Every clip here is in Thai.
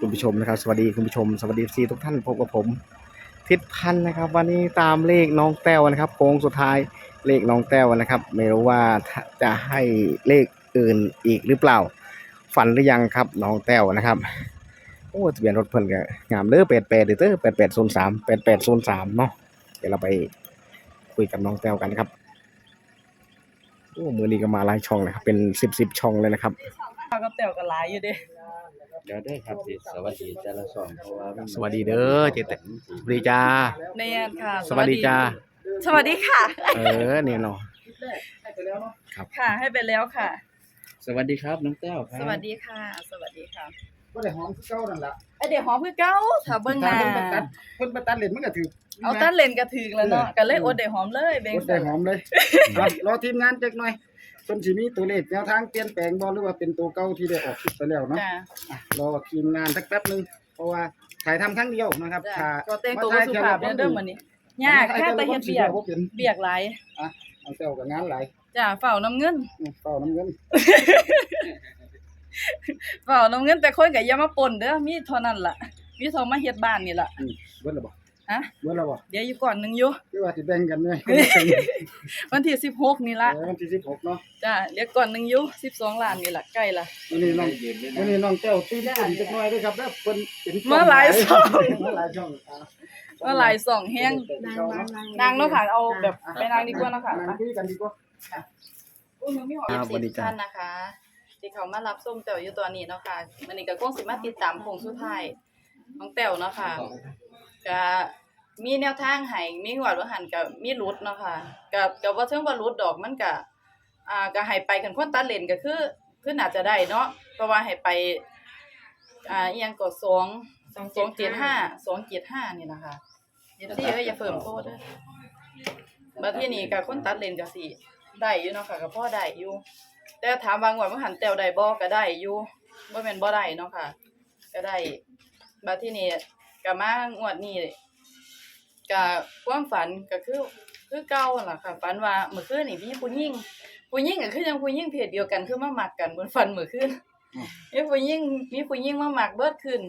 คุณผู้ชมนะครับสวัสดีคุณผู้ชมสวัสดีซีทุกท่านพบกับผม ทิศพันธ์นะครับ วันนี้ตามเลขน้องแต้วนะครับโค้งสุดท้ายเลขน้องแต้วนะครับ ไม่รู้ว่าจะให้เลขอื่นอีกหรือเปล่า ฝันหรือยังครับน้องแต้วนะครับโอ้ทะเบียนรถเพิ่นก็งามเด้อแปดแปดเด้อแปดแปดศูนย์สามแปดแปดศูนย์สามเนาะเดี๋ยวเราไปคุยกับน้องแต้วกันครับโอ้มือนี้ก็มาหลายช่องนะครับเป็นสิบสิบช่องเลยนะครับ ข้าวกับแต้วก็หลายอยู่เด้เดี๋ยวได้ครับสิสวัสดีจ้าละสองเพราะว่ามันสวัสดีเด้อเจตสวัสดีจ้าแน่นค่ะสวัสดีจ้า สวัสดีค่ะ เออเนี่ยเนาะค่ะ ให้ไปแล้วค่ะ สวัสดีครับน้องแต้วครับสวัสดีค่ะ สวัสดีค่ะก็ได้หอมคือเก่านั่นล่ะไอเด็กหอมคือเก้าถ้าเบิ่งหน้าเพิ่นไปตัดเพิ่นตัดเล่นมันก็ถือเอาตั้นเลนกระถึกแล้วเนาะก็เลยอดเด็กหอมเลยเบงกดได้หอมเลยรอทีมงานจักหน่อย เพิ่นสิมีตัวเลขแนวทางเปลี่ยนแปลงบ่หรือว่าเป็นตัวเก่าที่ได้ออกคลิปไปแล้วเนาะจ้าอะรอทีมงานสักแป๊บนึงเพราะว่าถ่ายทำครั้งเดียวนะครับจ้าถ้าก็แต่งตัวสุภาพเด้อเด้อมื้อนี้ยากแค่แต่เฮ็ดเบียกบ่เป็นเบียกหลายเอาเจ้ากับงานหลายจ้าเฝ้าน้ำเงินอืมเฝ้าน้ำเงินเฝ้าน้ำเงินแต่คนก็อย่ามาปนเด้อมีเท่านั้นล่ะมีเท่ามาเฮ็ดบ้านนี่ล่ะอืมเบิดแล้วบ่ ฮะเบิดแล้วบ่เดี๋ยวอยู่ก่อนหนึงอยู่คือว่าสิแบ่งกันเนี่ยวันที่16นี่ล่ะเออวันที่16เนาะจ้าเดี๋ยวก่อนหนึงอยู่12ล้านนี่ล่ะใกล้ละวันนี้น้องเย็นเลยวันนะนี้น้องแก้วตื่นเต้นจักหน่อยเด้วยครับแล้วเพิ่นเป็นมาหลายช่องมาหลายช่องอะว่าหลายสองแห้งนางเนาะค่ะเอาแบบไปนางดีกว่าเนาะค่ะนั่งคุยกันดีกว่าอุ้ยมันมีหอครับมสวัสดีสิจ้าท่านนะคะที่เขามารับส้มแต้วอยู่ตอนนี้เนาะค่ะมันนี่ก็คงสิมาติดตามโคงสุดท้ายของแต้วเนาะค่ะ ก็มีแนวทางให้มีหวดว่าหันกับมีรุดเนาะค่ะกับกับว่าเชิงว่ารุดดอกมันก็อ่าก็ให้ไปกันคนตัดเลนก็คือคือน่าจะได้เนาะเพราะว่าให้ไปอ่าอีหยังก็2 275 275นี่นะคะเดี๋ยวสิเอ้ยอย่าเพิ่มโทษเด้อบัดที่นี้ก็คนตัดเลนก็สิได้อยู่เนาะค่ะก็พอได้อยู่ แต่ถามว่างวดมันหันแต้วได้บ่ก็ได้อยู่บ่แม่นบ่ได้เนาะค่ะ ก็ได้บัดที่นี้ ก็มางวดนี้ก็ความฝันก็คือคือเก่าหั่นล่ะค่ะฝันว่าเมื่อคืนนี่มีผู้หญิงผู้หญิงก็คือยังผู้หญิงเพศเดียวกันคือมามักกันบนฝันเมื่อคืนมีผู้หญิงมีผู้หญิงมามักเบิดคืน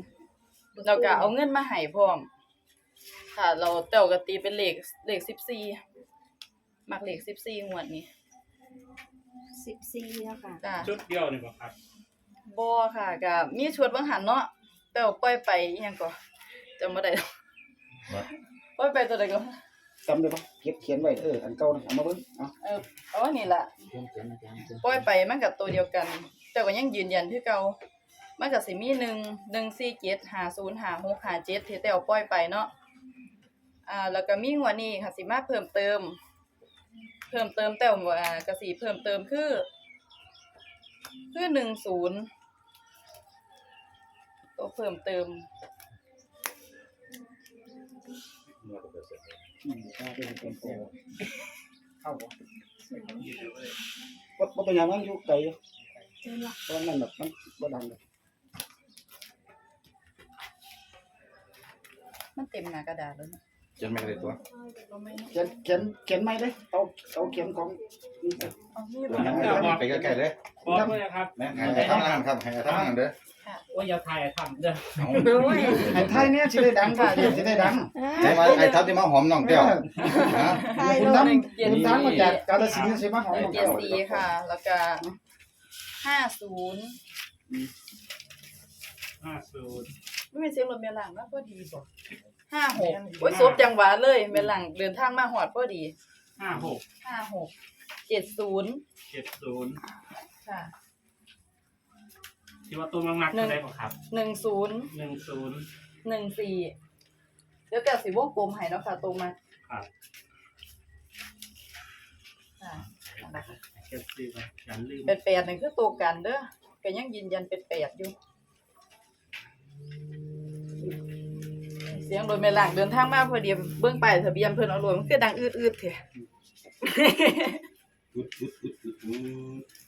แล้วก็เอาเงินมาให้พร้อมค่ะ เราแต้วก็ตีเป็นเลขเลข14มักเลขสิบสี่งวดนี้สิบสี่แล้วค่ะจ้าชุดเดียวนี่บ่ครับบอค่ะก็มีชวดบางหันเนาะแต่ว่าปล่อยไปอิหยังก็ จำบ่ได้แล้วปล่อยไปตัวใดก็จำได้ปะเขียนเขียนไว้เอออันเก่านะเอามาเบิ่งเอาเออเอาอันนี้ล่ะปล่อยไปมันก็ตัวเดียวกัน แต่ก็ยังยืนยันคือเก่ามันก็สิมี1 1 4 7 5 0 5 6 5 7ที่แต่เอาปล่อยไปเนาะอ่าแล้วก็มีงวดนี้ค่ะสิมาเพิ่มเติม เพิ่มเติมแต่ว่าก็สิเพิ่มเติมคือ คือหนึ่งศูนย์ตัวเพิ่มเติม อืมเอาไปเป็นโตเข้าบ่บ่บ่เป็นหยังมันอยู่ไกลอยู่เพราะนั่นแบบมันบ่ดังเลยมันเต็มหน้ากระดาษแล้วนะจนไม่ได้ตัวเราไม่เขียนเขียนเขียนไม่เลยเอาเอาเขียนของนี่ไปเอานี่เดี๋บ่ยวนะไปใกล้ๆเลยบอกเลยนะครับแม่ให้ทำงานครับให้ทำงานเด้อ ว่าอย่าถ่ายทำเด้อเอาโอ้ยไอ้ไทยเนี่ยสิได้ดังค่ะสิได้ดังใช่ไหมไอ้ทับที่มาหอมน้องแก้วนะคุณทำคุณทำมาจากกาฬสินธุ์ใช่ไหมของของเจ็ดเจ้าสี่ค่ะ แล้วก็ห้าศูนย์ห้าศูนย์ไม่มีเสียงรถเมล์หลังนะพอดีบ่ห้าหกโอ้ยซบจังหวะเลยเมล์หลังเดินทางมาหอดพอดีห้าหกห้าหกเจ็ดศูนย์เจ็ดศูนย์ค่ะ ที่ว่าตัวมังนักหนึ่งได้ป่ะครับหนึ่งศูนย์หนึ่งศูนย์หนึ่งสี่เดี๋ยวแต่สีวงกลมให้เนาะค่ะตรงมาครับค่ะเจ็ดสี่ไปอย่าลืมเป็นแปดนี่คือตัวกันเด้อก็ยังยืนยันเป็นแปดอยู่ เสียงรถแม่ล่างเดินทางมาพอดีเบิ่งป้ายทะเบียนเพิ่นเอารถมันคือดังอืดๆแท้อุ๊ดอุ๊ดอุ๊ดอุ๊ดอุ๊ด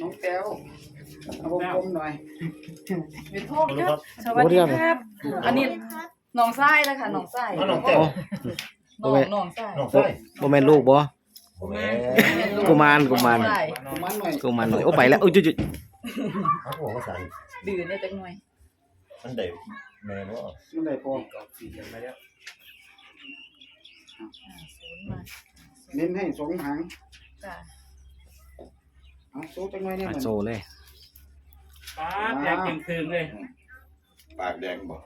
น้องแก้วเอาวงกลมหน่อยมีโทษครับสวัสดีครับ อันนี้น้องทรายนะคะน้องทรายน้องแก้วน้องน้องทรายน้องบ่ใส่บ่แม่นลูกบ่กุมารกุมารกุมารใช่กุมารหน่อยกุมารหน่อยโอ้ไปแล้วโอ้ยจุดเขาบอกว่าสั่งดื้อเนี่ยจักหน่อยมันได้แม่ว่ามันได้พอเก้าสี่ยังไม่ได้อ่าศูนย์มาเน้นให้สองหางจ้ะ เอาโซ่จังหน่อยเนี่ยๆเหมือนโซเลยป้าดแดงเต็มคืนเลยปากแดงบอก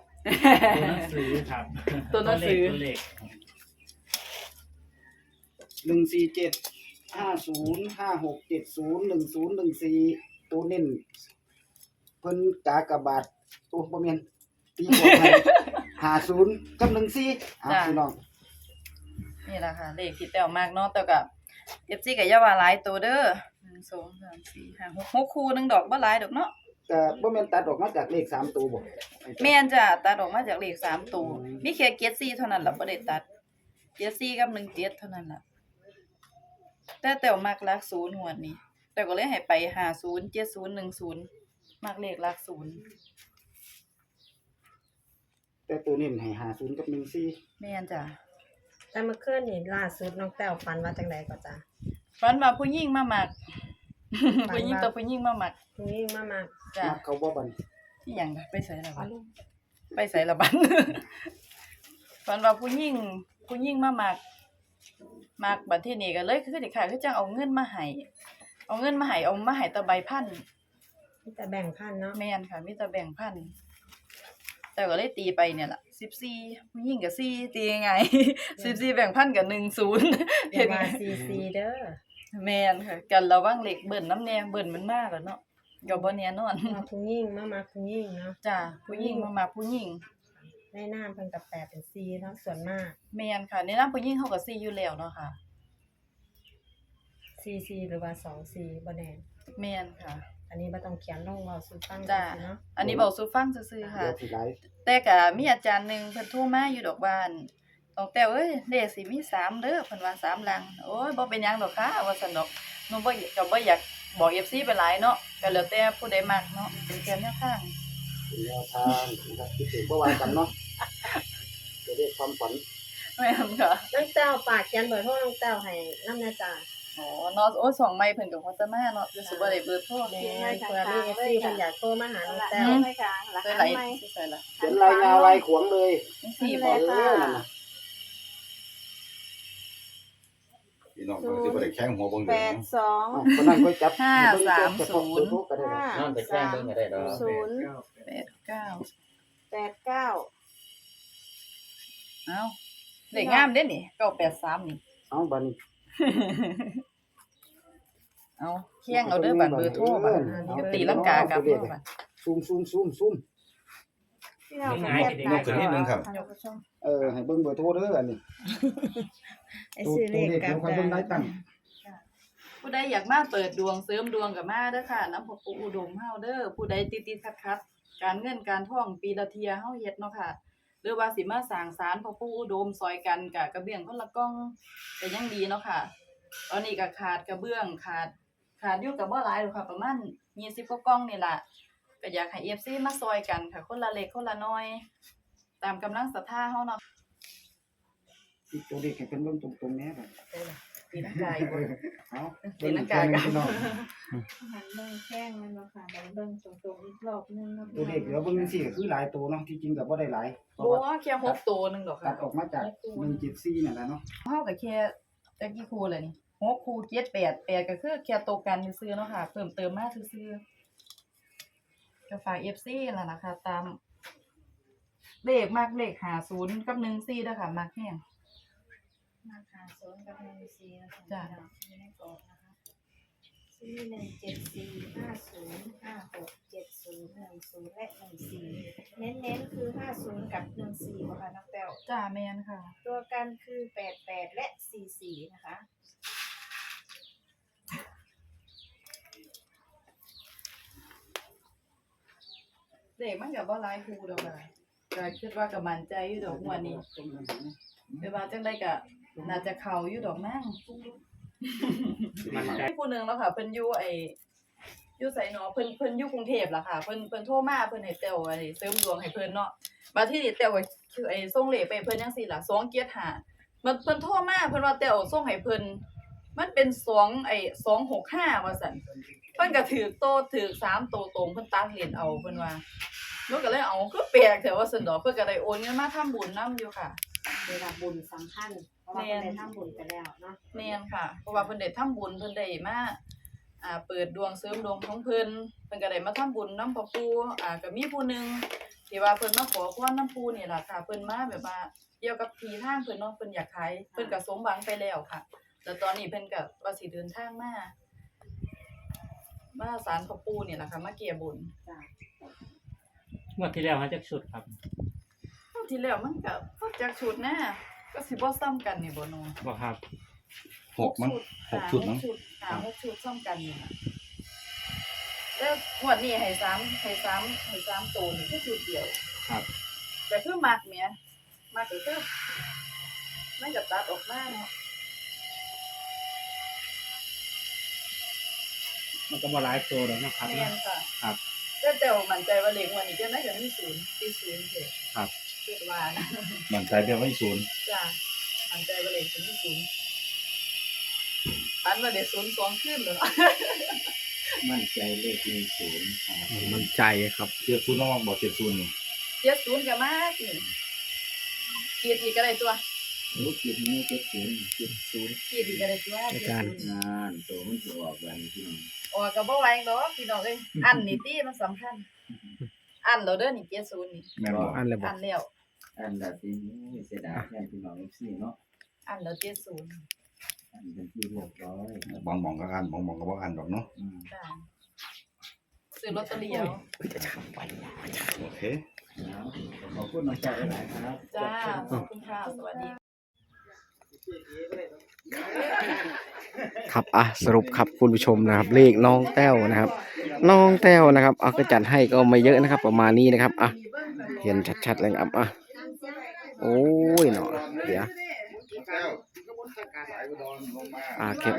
ตัวหนังสือครับตัวหนังสือ ตัวเลขหนึ่งสี่เจ็ดห้าศูนย์ห้าหกเจ็ดศูนย์หนึ่งศูนย์หนึ่งสี่ตัวเน้นเพิ่นกากบาทโอ้บ่แม่นตีกว่าให้ห้าศูนย์กับหนึ่งสี่อะพี่น้องนี่แหละค่ะเลขที่แต้วมากเนาะแต่กับ FC ก็อย่าว่าหลายตัวเด้อ 1 2 3 4 5 6 6คู่หนึงดอกบ่หลายดอกเนาะแต่บ่แม่นตัดออกมาจากเลขสามตัวบ่แม่นจ้ะตัดออกมาจากเลขสามตัวมีแค่เกียร4เท่านั้นล่ะบ่ได้ตัดเกียร4กับ1 7เท่านั้นล่ะแต่แต้วมักหลัก0หวดนี้ แต่ก็เลยให้ไป50 70 10มักเลขหลัก0แต่ตัวเน้นให้ห้าศูนย์กับหนึ่งสี่แม่นจ้ะแต่เมื่อคืนนี่ล่าสุดน้องแต้วฝันว่าจังไดก็จ้ะฝันว่าผู้หญิงมามัก ฝันว่าผู้หญิงตัวผู้หญิงมามักทีนี้มามาจ้ะมักเขาบ่บันที่หยังล่ะไปใส่ละบัดไปใส่ละบัด ฝันว่าผู้หญิงผู้หญิงมามักมักบัดที่นี่ก็เลยคือสิค่ะคือจังเอาเงินมาให้เอาเงินมาให้เอามาให้แตะใบพันมีแต่แบ่งพันเนาะแม่นค่ะมีแต่แบ่งพันแต่ก็เลยตีไปเนี่ยล่ะ14ผู้หญิงก็4ตียังไง 14แบ่งพันก็10อย่าว่าซีซีเด้อ แม่นค่ะกันระวังเหล็กเบิ่นน้ำแน่เบิ่นมันมากแล้วเนาะก็บ่แน่นอน มาผู้หญิงมามาผู้หญิงเนาะจ้าผู้หญิงมามาผู้หญิงในน้ำเพิ่นกับแปลเป็นซีเนาะส่วนมากแม่นค่ะในนามผู้หญิงเขาก็ซีอยู่แล้วเนาะค่ะซีซีหรือว่าสองซีบ่แน่แม่นค่ะ อันนี้บ่ต้องเขียนลงเว้าสู่ฟังจ้าซื่อๆเนาะอันนี้เว้าสู่ฟังซื่อๆค่ะ เดี๋ยวที่ไลฟ์ แต่ก็มีอาจารย์หนึงเพิ่นโทรมาอยู่ดอกบ้าน ต้องแต่เอ้ยเลขสิมีสามเด้อเพิ่นว่าสามหลังโอ้ยบ่เป็นหยังดอกค่ะว่าซั่นดอกหนูบ่ก็บ่อยากบอก FC ไปหลายเนาะก็แล้วแต่ผู้ใดมักเนาะเป็นแค่แนวทางเป็นแนวทางนะครับที่ถึงเมื่อวานกันเนาะจะได้ความฝันแม่นค่ะน้องแต้วฝากเขียนเบอร์โทรน้องแต้วให้นำแน่จ้าอ๋อเนาะโอ้ยสองไม้เพิ่นก็คงจะมาเนาะจะสิบ่ได้เบอร์โทรแม่เผื่อมี FC เพิ่นอยากโทรมาหาน้องแต้วอืมไม่กลางหลักใส่ฐาไหลนไหมใส่ละเขียนลายยาวลายขวงเลยจังซี่เอบ่อนั่นน่ะ พี่น้องก็จะไปแข้งหัวบงแปดสองอ้าวคนนั้นก็จับห้าสามศูนย์ ก็ได้ห้านั่นไปแข้งเบิ่งก็ได้ดอกศูนย์แปดเก้าแปดเก้าเอ้าเด็กงามเด้นี่เก้าแปดสามนี่ เอาบัดนเอาเคียงเอาเด้อบัตรเบอร์โทรบัตรก็ตีลังกากลับเนาะบัตรซูมซูมซูมซูม ที่เรายังไงแคปเด็กหน้าขึ้นนิดนึงครับยกผู้ชมเออให้เบิ่งเบอร์โทรเด้ออันนี้ไอ้ตัวซื้อเลตัวขเลขกลัเดี๋บยวค่อยเบิ่งได้ตั้งผู้ใดอยากมาเปิดดวงเสริมดวงกับมาเด้อค่ะ น้ำพกปูอุดมเฮาเด้อผู้ใดติดติดขัดขัดๆการเงินการท่องปีละเทียเฮาเฮ็ดเนาะค่ะ หรือว่าสิมาสร้างศาลพระปู่อุดมซอยกันกะกระเบื้องคนละกล้องก็ยังดีเนาะค่ะ ตอนนี้ก็ขาดกระเบื้องขาด ขาดอยู่กับบ่หลายหรอกค่ะ ประมาณ20กว่ากล้องนี่ล่ะ ก็อยากให้ FC มาซอยกันค่ะ คนละเล็กคนละน้อย ตามกำลังศรัทธาเฮาเนาะอีกตัวเลขให้เพิ่นเบิ่งตรงๆแหน่บัดตีลังกาอยู่เอาตีลังกากันพี่น้องหันเบิ่งแข้งมันมาค่ะเดี๋ยวเบิ่งตรงๆอีกรอบนึงนะตัวเลขเดี๋ยวเบิ่งจังซี่ก็คือหลายตัวเนาะที่จริงก็บ่ได้หลายเพราะบ่ว่าแค่หกตัวหนึงดอกตัค่ะดออกมาจาก174นั่นแหละเนาะ เฮาก็แค่จักกี่คู่เลยนี่หกคู่เจ็ดแปดแปดก็คือแค่โตวกันซื่อๆเนาะค่ะ เพิ่มเติมมาซื่อๆ ก็ฝาก FC ล่ะนะคะตาม เลขมากเลข50กับ14เด้อค่ะมักแฮงมาค่ะศูนย์กับหนึ่งซีนะคะจ้ะ อยู่ในกรอบนะคะซีหนึ่งเจ็ดสี่ห้าศูนย์ห้าหกเจ็ดศูนย์หนึ่งศูนย์และหนึ่งสี่เน้นๆคือห้าศูนย์กับหนึ่งสี่ค่ะน้องแต้วจ้าแม่นค่ะ ตัวกันคือแปดแปดและสี่สี่นะคะ เลขมันก็บ่หลายคู่ดอกค่ะก็คิดว่าก็มั่นใจอยู่ดอกงวดนี้แต่ว่าจังได๋ก็น่าจะเข้าอยู่ดอกมั้งมันใจผู้หนึงแล้วค่ะเพิ่นอยู่ไอ้อยู่ไสเนาะเพิ่นเพิ่นอยู่กรุงเทพล่ะค่ะเพิ่นเพิ่นโทรมาเพิ่นให้แต้วไอ้เสริมดวงให้เพิ่นเนาะบัดที่นี่แต้วก็คือไอ้ส่งเลขไปให้เพิ่นจังซี่ล่ะ2เกียรติหามันเพิ่นโทรมาเพิ่นว่าแต้วส่งให้เพิ่น มันเป็นสองไอ้สองหกห้าว่าสันเพิ่นก็ถือโตถือสามโตตรงเพิ่นตัดเหรียญเอาเพิ่นว่าหนูก็เลยเอาคือแปลกแต่ว่าสันดอกเพิ่นก็ได้โอนเงินมาทำบุญนํอยู่ค่ะ เวลาบุญสำคัญเพราะว่าแม่เพิ่นนได้ทำบุญไปแล้วเนาะแม่นค่ะ เพราะว่าเพิ่นได้ทำบุญเพิ่นได้มาอ่าเปิดดวงเสริมดวงของเพิ่นเพิ่นก็ได้มาทำบุญนำพ่อปู่อ่าก็มีผู้หนึงที่ว่าเพิ่นมาขอพรนำปู่นี่ล่ะค่ะ เพิ่นมาแบบว่าเกี่ยวกับที่ทางเพิ่นเนาะเพิ่นอยากขายเพิ่นก็สมหวังไปแล้วค่ะ แล้วตอนนี้เพิ่นก็ว่าสิเดินทางมามาศาลพ่อปู่นี่ล่ะค่ะมาเกี่ยบุญงวดที่แล้วฮะจักชุดครับคราวที่แล้วมันก็พอจากชุดนะก็สิบ่ซ้ำกันนี่บ่เนาะบอกครับ หกมั้ง หกชุดมั้ง หาหกชุดซ้ำกันนี่นะแล้วงวดนี้ให้สามให้สามให้สามตัวนี่แค่ชุดเดียวครับ แต่คือมักเมียมักก็คือมันก็ตัดออกมาเนาะ มันก็บ่หลายตัวแล้วนะครับแม่นค่ะครับแต่แต่ว่ามั่นใจว่าเลขงวันนี้จะน่าจะมีศูนย์มีศูนย์เถอะครับ คิดว่านะมันใจเดียวไว้ศูนย์จ้ะมั่นใจว่าเลขจะมีศูนย์อันว่าเดี๋ยวศูนย์สองขึ้นเลยมั่นใจเลขมีศูนย์มันใจครับเจ็ดศูนย์น้องบอกเจ็ดศูนย์นี่เจ็ดศูนย์ก็มากนี่เกียรติอีกก็ได้ตัว ลูกเจ็ดนี้เจ็ดศูนย์เจ็ดศูนย์เกียรติอีกก็ได้ตัวอาจารย์เจ็ดศูนงานตัวมันจะออกแบบนี้พี่น้องออกก็บ่ไหวดอกพี่น้องเอ้ยอันนี่ติมันสำคัญ อันเราเด้อนี่เจ็ดศูนย์นี่แม่นบอกอันเลยบออักนแล้วอันแบบนี้เสียดายแทนพี่น้องเอฟซีเนาะอันแล้วเจ็ดศูนย์อันเป็นที่เรียบร้อยบองบองก็อันบองบองก็บ่อันดอกเนาะจ้ะซื้อลอตเตอรี่เอา โอเคขอบคุณน้องใจหลายครับ จ้าขอบคุณค่ะสวัสดี ครับอะสรุปครับคุณผู้ชมนะครับ เลขน้องแต้วนะครับ น้องแต้วนะครับเอาก็จัดให้ก็ไม่เยอะนะครับ ประมาณนี้นะครับอะเห็นชัดๆเลยครับอะโอ้ยเนาะเดี๋ยวอาเก็บ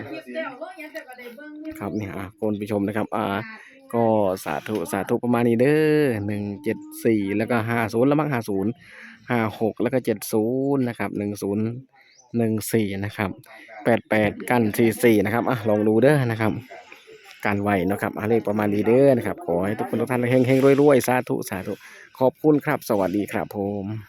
ครับเนี่ยอะคุณผู้ชมนะครับอ่าก็สาธุสาธุประมาณนี้เด้อหนึ่งเจ็ดสี่แล้วก็ห้าศูนย์แล้วมั้งห้าศูนย์ห้าหกแล้วก็เจ็ดศูนย์นะครับหนึ่งศูนย์ หนึ่งสี่นะครับแปดแปดกันสี่สี่นะครับอะลองดูเด้อนะครับ การไหวนะครับอาเลขประมาณนี้เด้อนะครับ ขอให้ทุกคนทุกท่านเฮงเฮงรวยรวยสาธุสาธุขอบคุณครับ สวัสดีครับผม